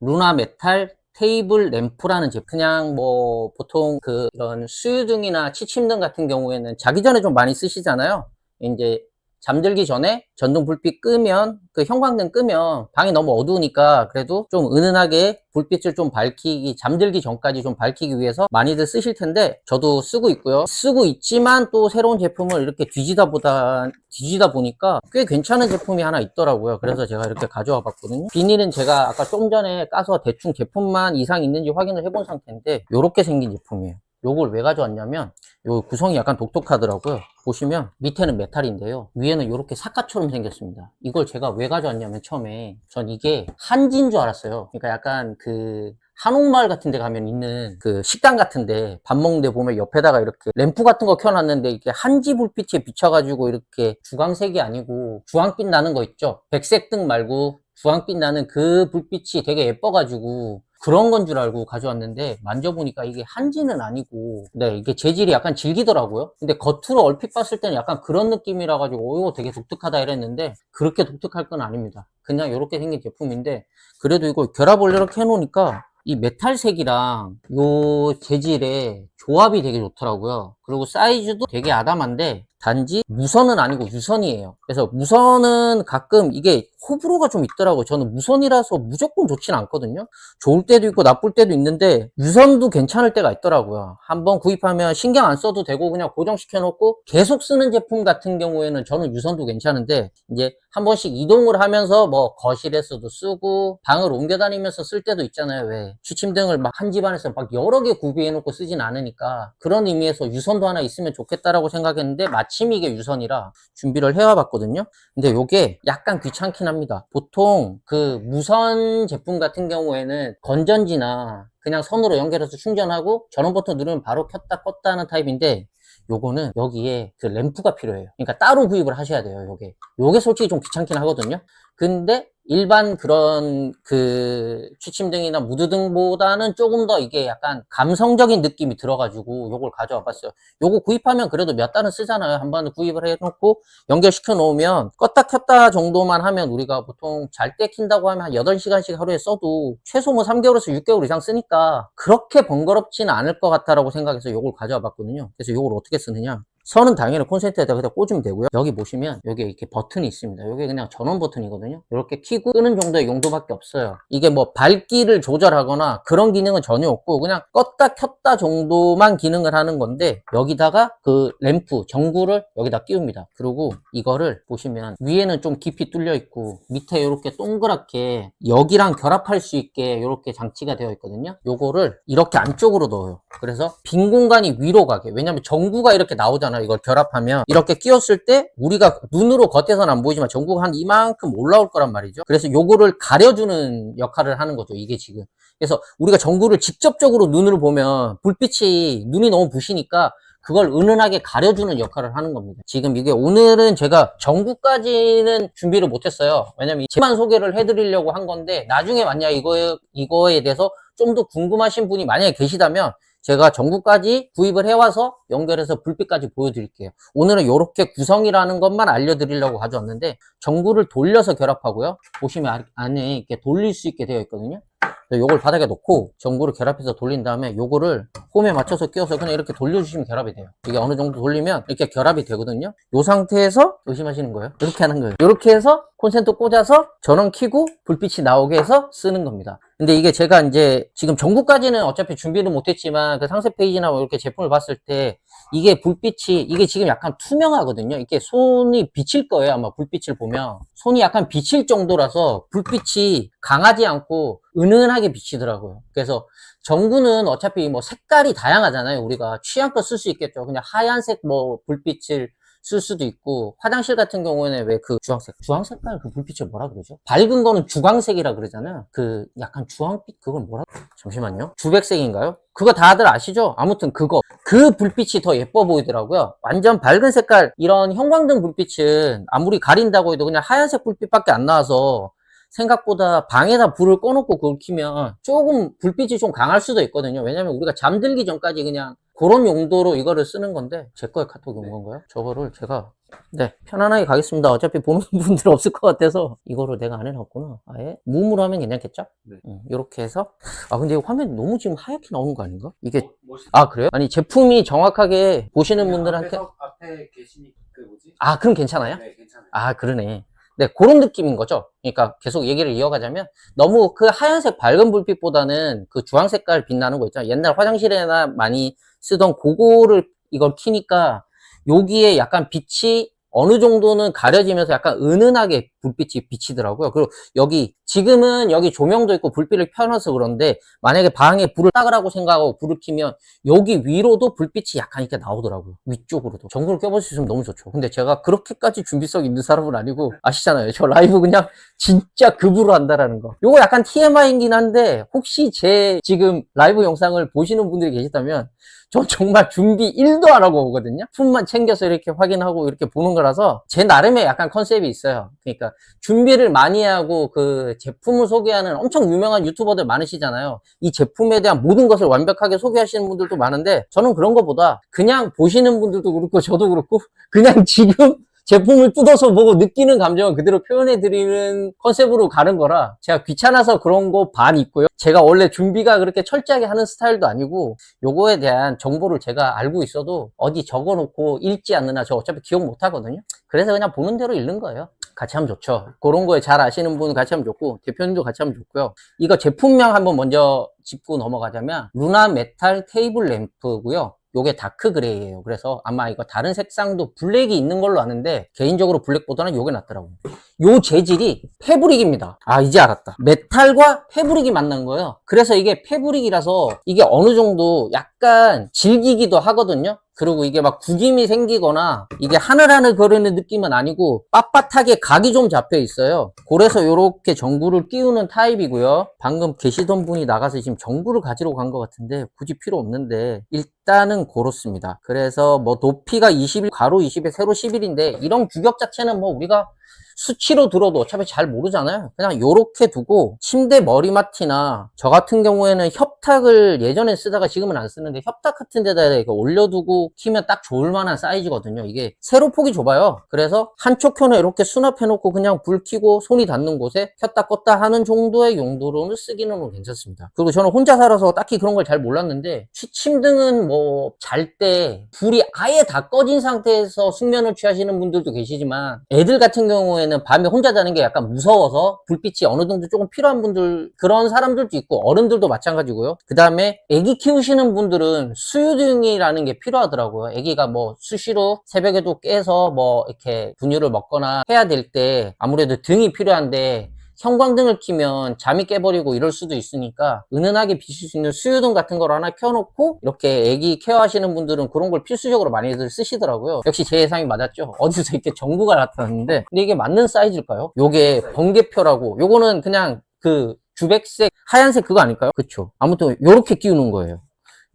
루나 메탈 테이블 램프라는 제품 그냥 뭐 보통 그 이런 수유등이나 치침등 같은 경우에는 자기 전에 좀 많이 쓰시잖아요. 이제 잠들기 전에 전등 불빛 끄면 그 형광등 끄면 방이 너무 어두우니까 그래도 좀 은은하게 불빛을 좀 밝히기 잠들기 전까지 좀 밝히기 위해서 많이들 쓰실 텐데 저도 쓰고 있고요. 쓰고 있지만 또 새로운 제품을 이렇게 뒤지다 보다 뒤지다 보니까 꽤 괜찮은 제품이 하나 있더라고요. 그래서 제가 이렇게 가져와 봤거든요. 비닐은 제가 아까 좀 전에 까서 대충 제품만 이상 있는지 확인을 해본 상태인데 이렇게 생긴 제품이에요 요걸 왜 가져왔냐면 요 구성이 약간 독특하더라고요. 보시면 밑에는 메탈인데요. 위에는 이렇게 사과처럼 생겼습니다. 이걸 제가 왜 가져왔냐면 처음에 전 이게 한지인 줄 알았어요. 그러니까 약간 그 한옥마을 같은 데 가면 있는 그 식당 같은 데 밥 먹는 데 보면 옆에다가 이렇게 램프 같은 거 켜놨는데 이게 한지 불빛에 비춰가지고 이렇게 주황색이 아니고 주황빛 나는 거 있죠? 백색 등 말고 주황빛 나는 그 불빛이 되게 예뻐가지고 그런 건 줄 알고 가져왔는데 만져보니까 이게 한지는 아니고 네 이게 재질이 약간 질기더라고요. 근데 겉으로 얼핏 봤을 때는 약간 그런 느낌이라 가지고 오 이거 되게 독특하다. 이랬는데 그렇게 독특할 건 아닙니다. 그냥 이렇게 생긴 제품인데 그래도 이거 결합을 이렇게 해놓으니까 이 메탈색이랑 요 재질의 조합이 되게 좋더라고요. 그리고 사이즈도 되게 아담한데 단지 무선은 아니고 유선이에요. 그래서 무선은 가끔 이게 호불호가 좀 있더라고요. 저는 무선이라서 무조건 좋진 않거든요. 좋을 때도 있고 나쁠 때도 있는데 유선도 괜찮을 때가 있더라고요. 한번 구입하면 신경 안 써도 되고 그냥 고정시켜 놓고 계속 쓰는 제품 같은 경우에는 저는 유선도 괜찮은데 이제 한 번씩 이동을 하면서 뭐 거실에서도 쓰고 방을 옮겨 다니면서 쓸 때도 있잖아요. 왜? 취침등을 막 한 집안에서 막 여러 개 구비해 놓고 쓰진 않으니까 그런 의미에서 유선도 하나 있으면 좋겠다라고 생각했는데 마침 이게 유선이라 준비를 해와 봤거든요 근데 요게 약간 귀찮긴 합니다 보통 그 무선 제품 같은 경우에는 건전지나 그냥 선으로 연결해서 충전하고 전원 버튼 누르면 바로 켰다 껐다 하는 타입인데 요거는 여기에 그 램프가 필요해요. 그러니까 따로 구입을 하셔야 돼요, 요게. 요게 솔직히 좀 귀찮긴 하거든요. 근데 일반 그런 그 취침등이나 무드등보다는 조금 더 이게 약간 감성적인 느낌이 들어가지고 요걸 가져와 봤어요. 요거 구입하면 그래도 몇 달은 쓰잖아요. 한 번 구입을 해놓고 연결시켜 놓으면 껐다 켰다 정도만 하면 우리가 보통 잘 때 킨다고 하면 한 8시간씩 하루에 써도 최소 뭐 3개월에서 6개월 이상 쓰니까 그렇게 번거롭지는 않을 것 같다라고 생각해서 요걸 가져와 봤거든요. 그래서 요걸 어떻게 쓰느냐. 선은 당연히 콘센트에다 그냥 꽂으면 되고요. 여기 보시면 여기 이렇게 버튼이 있습니다. 여기 그냥 전원 버튼이거든요. 이렇게 키고 끄는 정도의 용도밖에 없어요. 이게 뭐 밝기를 조절하거나 그런 기능은 전혀 없고 그냥 껐다 켰다 정도만 기능을 하는 건데 여기다가 그 램프 전구를 여기다 끼웁니다. 그리고 이거를 보시면 위에는 좀 깊이 뚫려 있고 밑에 이렇게 동그랗게 여기랑 결합할 수 있게 이렇게 장치가 되어 있거든요. 요거를 이렇게 안쪽으로 넣어요. 그래서 빈 공간이 위로 가게. 왜냐면 전구가 이렇게 나오잖아요. 이걸 결합하면 이렇게 끼웠을 때 우리가 눈으로 겉에서는 안 보이지만 전구가 한 이만큼 올라올 거란 말이죠. 그래서 요거를 가려주는 역할을 하는 거죠. 이게 지금. 그래서 우리가 전구를 직접적으로 눈으로 보면 불빛이 눈이 너무 부시니까 그걸 은은하게 가려주는 역할을 하는 겁니다. 지금 이게 오늘은 제가 전구까지는 준비를 못했어요. 왜냐면 제만 소개를 해드리려고 한 건데 나중에 만약 이거에, 이거에 대해서 좀 더 궁금하신 분이 만약에 계시다면 제가 전구까지 구입을 해와서 연결해서 불빛까지 보여드릴게요. 오늘은 이렇게 구성이라는 것만 알려드리려고 가져왔는데 전구를 돌려서 결합하고요. 보시면 아- 안에 이렇게 돌릴 수 있게 되어 있거든요. 요걸 바닥에 놓고 전구를 결합해서 돌린 다음에 요거를 홈에 맞춰서 끼워서 그냥 이렇게 돌려주시면 결합이 돼요. 이게 어느 정도 돌리면 이렇게 결합이 되거든요. 요 상태에서 의심하시는 거예요. 이렇게 하는 거예요. 이렇게 해서 콘센트 꽂아서 전원 켜고 불빛이 나오게 해서 쓰는 겁니다. 근데 이게 제가 이제 지금 전구까지는 어차피 준비를 못했지만 그 상세 페이지나 뭐 이렇게 제품을 봤을 때 이게 불빛이 이게 지금 약간 투명하거든요. 이게 손이 비칠 거예요. 아마 불빛을 보면 손이 약간 비칠 정도라서 불빛이 강하지 않고 은은하게 비치더라고요. 그래서 전구는 어차피 뭐 색깔이 다양하잖아요. 우리가 취향껏 쓸 수 있겠죠. 그냥 하얀색 뭐 불빛을 쓸 수도 있고 화장실 같은 경우에는 왜 그 주황색 주황색깔 그 불빛을 뭐라 그러죠? 밝은 거는 주광색이라 그러잖아요. 그 약간 주황빛 그걸 뭐라 잠시만요. 주백색인가요? 그거 다들 아시죠? 아무튼 그거 그 불빛이 더 예뻐 보이더라고요. 완전 밝은 색깔 이런 형광등 불빛은 아무리 가린다고 해도 그냥 하얀색 불빛밖에 안 나와서 생각보다 방에다 불을 꺼놓고 그걸 키면 조금 불빛이 좀 강할 수도 있거든요. 왜냐면 우리가 잠들기 전까지 그냥 그런 용도로 이거를 쓰는 건데 제 거에 카톡이 온 건가요? 저거를 제가 네, 편안하게 가겠습니다. 어차피 보는 분들 없을 것 같아서 이거로 내가 안 해놨구나. 아예 무음으로 하면 괜찮겠죠? 네. 이렇게 해서 아 근데 화면 너무 지금 하얗게 나오는 거 아닌가? 이게 멋있 아 그래요? 아니 제품이 정확하게 보시는 분들한테 앞에서, 앞에 계시니 그 뭐지? 아 그럼 괜찮아요? 네, 괜찮아요. 아 그러네. 네 그런 느낌인 거죠. 그러니까 계속 얘기를 이어가자면 너무 그 하얀색 밝은 불빛보다는 그 주황 색깔 빛나는 거 있잖아요. 옛날 화장실에나 많이 쓰던 그거를 이걸 키니까 여기에 약간 빛이 어느 정도는 가려지면서 약간 은은하게 불빛이 비치더라고요. 그리고 여기 지금은 여기 조명도 있고 불빛을 펴놔서 그런데 만약에 방에 불을 따으라고 생각하고 불을 켜면 여기 위로도 불빛이 약간 이렇게 나오더라고요. 위쪽으로도. 전구를 껴볼 수 있으면 너무 좋죠. 근데 제가 그렇게까지 준비성 있는 사람은 아니고 아시잖아요. 저 라이브 그냥 진짜 급으로 한다라는 거. 요거 약간 TMI이긴 한데 혹시 제 지금 라이브 영상을 보시는 분들이 계시다면 저 정말 준비 1도 안 하고 오거든요. 품만 챙겨서 이렇게 확인하고 이렇게 보는 거라서 제 나름의 약간 컨셉이 있어요. 그러니까 준비를 많이 하고 그 제품을 소개하는 엄청 유명한 유튜버들 많으시잖아요. 이 제품에 대한 모든 것을 완벽하게 소개하시는 분들도 많은데 저는 그런 것보다 그냥 보시는 분들도 그렇고 저도 그렇고 그냥 지금 제품을 뜯어서 보고 느끼는 감정을 그대로 표현해 드리는 컨셉으로 가는 거라 제가 귀찮아서 그런 거 반 있고요. 제가 원래 준비가 그렇게 철저하게 하는 스타일도 아니고 요거에 대한 정보를 제가 알고 있어도 어디 적어 놓고 읽지 않느나 저 어차피 기억 못 하거든요. 그래서 그냥 보는 대로 읽는 거예요. 같이 하면 좋죠. 그런 거에 잘 아시는 분 같이 하면 좋고 대표님도 같이 하면 좋고요. 이거 제품명 한번 먼저 짚고 넘어가자면 루나 메탈 테이블 램프고요. 요게 다크 그레이예요. 그래서 아마 이거 다른 색상도 블랙이 있는 걸로 아는데 개인적으로 블랙보다는 요게 낫더라고요. 요 재질이 패브릭입니다. 아 이제 알았다. 메탈과 패브릭이 만난 거예요. 그래서 이게 패브릭이라서 이게 어느 정도 약간 질기기도 하거든요. 그리고 이게 막 구김이 생기거나 이게 하늘하늘 거리는 느낌은 아니고 빳빳하게 각이 좀 잡혀 있어요. 그래서 이렇게 전구를 끼우는 타입이고요. 방금 계시던 분이 나가서 지금 전구를 가지러 간 것 같은데 굳이 필요 없는데 일단은 그렇습니다. 그래서 뭐 높이가 21, 가로 20에 세로 11인데 이런 규격 자체는 뭐 우리가 수치 로 들어도 어차피 잘 모르잖아요. 그냥 요렇게 두고 침대 머리맡이나 저 같은 경우에는 협 탁을 예전에 쓰다가 지금은 안 쓰는데 협탁 같은 데다 이렇게 올려두고 키면 딱 좋을 만한 사이즈거든요. 이게 세로 폭이 좁아요. 그래서 한쪽 켠에 이렇게 수납해 놓고 그냥 불 켜고 손이 닿는 곳에 켰다 껐다 하는 정도의 용도로는 쓰기는 괜찮습니다. 그리고 저는 혼자 살아서 딱히 그런 걸 잘 몰랐는데 취침등은 뭐 잘 때 불이 아예 다 꺼진 상태에서 숙면을 취하시는 분들도 계시지만 애들 같은 경우에는 밤에 혼자 자는 게 약간 무서워서 불빛이 어느 정도 조금 필요한 분들 그런 사람들도 있고 어른들도 마찬가지고요. 그 다음에 애기 키우시는 분들은 수유등이라는 게 필요하더라고요. 애기가 뭐 수시로 새벽에도 깨서 뭐 이렇게 분유를 먹거나 해야 될 때 아무래도 등이 필요한데 형광등을 켜면 잠이 깨버리고 이럴 수도 있으니까 은은하게 비칠 수 있는 수유등 같은 걸 하나 켜놓고 이렇게 애기 케어하시는 분들은 그런 걸 필수적으로 많이들 쓰시더라고요. 역시 제 예상이 맞았죠. 어디서 이렇게 전구가 나타났는데 근데 이게 맞는 사이즈일까요? 요게 번개표라고 요거는 그냥 그 주백색 하얀색 그거 아닐까요? 그쵸. 아무튼 요렇게 끼우는 거예요.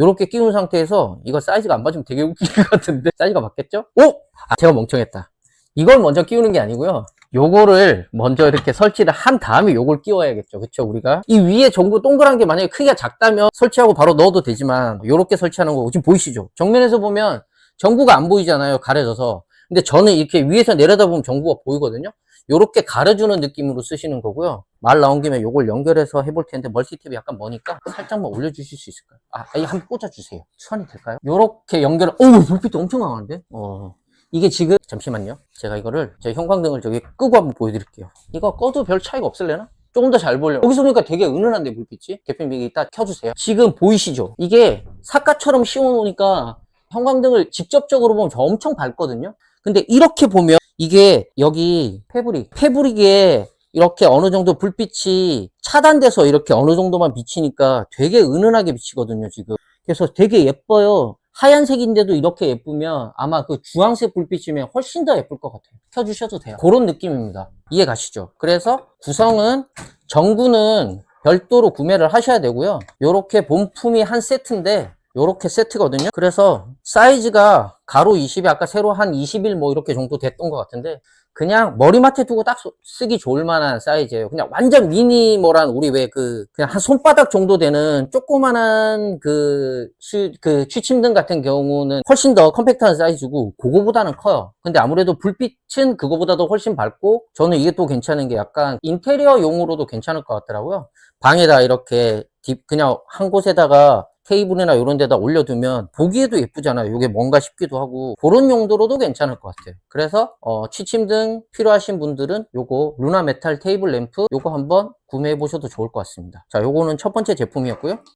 요렇게 끼운 상태에서 이거 사이즈가 안 맞으면 되게 웃길 것 같은데 사이즈가 맞겠죠? 오! 아, 제가 멍청했다. 이걸 먼저 끼우는 게 아니고요. 요거를 먼저 이렇게 설치를 한 다음에 요걸 끼워야겠죠. 그쵸, 우리가? 이 위에 전구 동그란 게 만약에 크기가 작다면 설치하고 바로 넣어도 되지만, 요렇게 설치하는 거 지금 보이시죠? 정면에서 보면 전구가 안 보이잖아요. 가려져서. 근데 저는 이렇게 위에서 내려다보면 전구가 보이거든요. 요렇게 가려주는 느낌으로 쓰시는 거고요. 말 나온 김에 요걸 연결해서 해볼 텐데 멀티탭이 약간 머니까 살짝만 올려주실 수 있을까요? 아, 이 한번 꽂아주세요. 수완이 될까요? 요렇게 연결, 어우, 불빛도 엄청 강한데? 어. 이게 지금 잠시만요. 제가 이거를 제 형광등을 저기 끄고 한번 보여드릴게요. 이거 꺼도 별 차이가 없을래나? 조금 더 잘 보려. 여기서 보니까 되게 은은한데 불빛이. 대표님 이게 이따 켜주세요. 지금 보이시죠? 이게 사과처럼 씌워놓으니까 형광등을 직접적으로 보면 저 엄청 밝거든요. 근데 이렇게 보면 이게 여기 패브릭, 패브릭에 이렇게 어느 정도 불빛이 차단돼서 이렇게 어느 정도만 비치니까 되게 은은하게 비치거든요, 지금. 그래서 되게 예뻐요. 하얀색인데도 이렇게 예쁘면 아마 그 주황색 불빛이면 훨씬 더 예쁠 것 같아요. 켜주셔도 돼요. 그런 느낌입니다. 이해 가시죠? 그래서 구성은 전구는 별도로 구매를 하셔야 되고요. 이렇게 본품이 한 세트인데 요렇게 세트거든요. 그래서 사이즈가 가로 20이 아까 새로 한 21 뭐 이렇게 정도 됐던 것 같은데 그냥 머리맡에 두고 딱 쏘- 쓰기 좋을 만한 사이즈예요. 그냥 완전 미니멀한 우리 왜 그 그냥 한 손바닥 정도 되는 조그만한 그, 수, 그 취침등 같은 경우는 훨씬 더 컴팩트한 사이즈고 그거보다는 커요. 근데 아무래도 불빛은 그거보다도 훨씬 밝고 저는 이게 또 괜찮은 게 약간 인테리어용으로도 괜찮을 것 같더라고요. 방에다 이렇게 딥 그냥 한 곳에다가 테이블이나 이런 데다 올려두면 보기에도 예쁘잖아요. 이게 뭔가 싶기도 하고 그런 용도로도 괜찮을 것 같아요. 그래서 어, 취침등 필요하신 분들은 요거 루나 메탈 테이블 램프 요거 한번 구매해 보셔도 좋을 것 같습니다. 자, 요거는 첫 번째 제품이었고요.